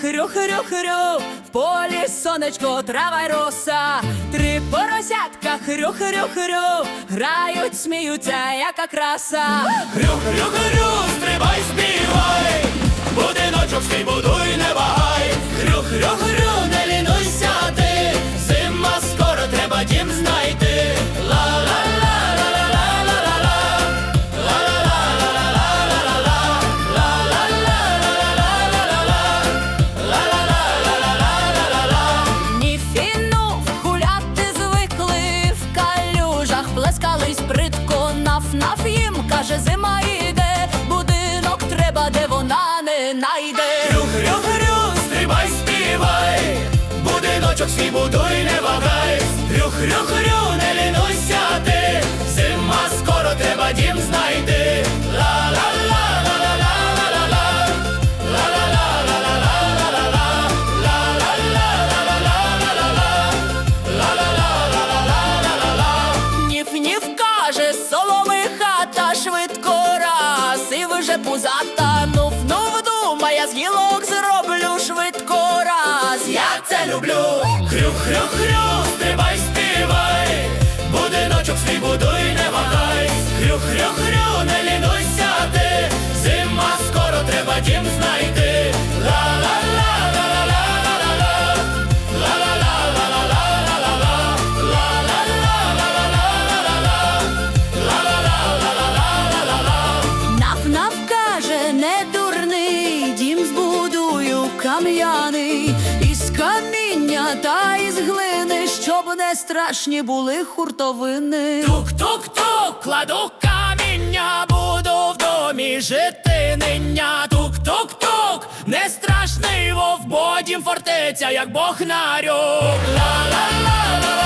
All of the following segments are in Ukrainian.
хрю-хрю, в полі сонечко, трава й роса, три поросятка, хрю-хрю-хрю, грають, сміються, яка краса. Хрю-хрю-хрю, стрибай, співай, будиночок свій будуй, не каже, зима йде, і затанув Ну нуф-нуф з гілок зроблю швидко раз. Я це люблю. Хрю-хрю-хрю, стрибай, співай, будиночок свій будуй, не вагай. Хрю-хрю-хрю, не лінуйся ти, зима скоро треба дім знайти. Кам'яний, із каміння та із глини, щоб не страшні були хуртовини. Тук-тук-тук, кладу каміння, буду в домі жити ниня. Тук-тук-тук, не страшний вовбодім бо фортеця, як Бог нарюк. Аж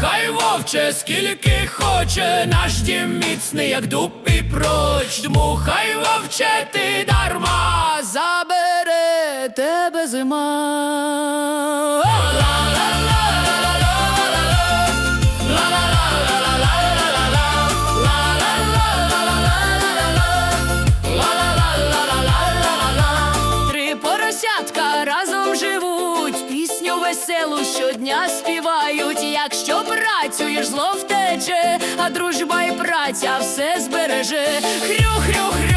Дмухай вовче, скільки хоче, наш дім міцний, як дуб і проч. Дмухай вовче, ти дарма. Забере тебе зима. Три поросятка разом живуть, пісню веселу щодня співають. Якщо працюєш, зло втече, а дружба і праця все збереже. Хрю-хрю-хрю.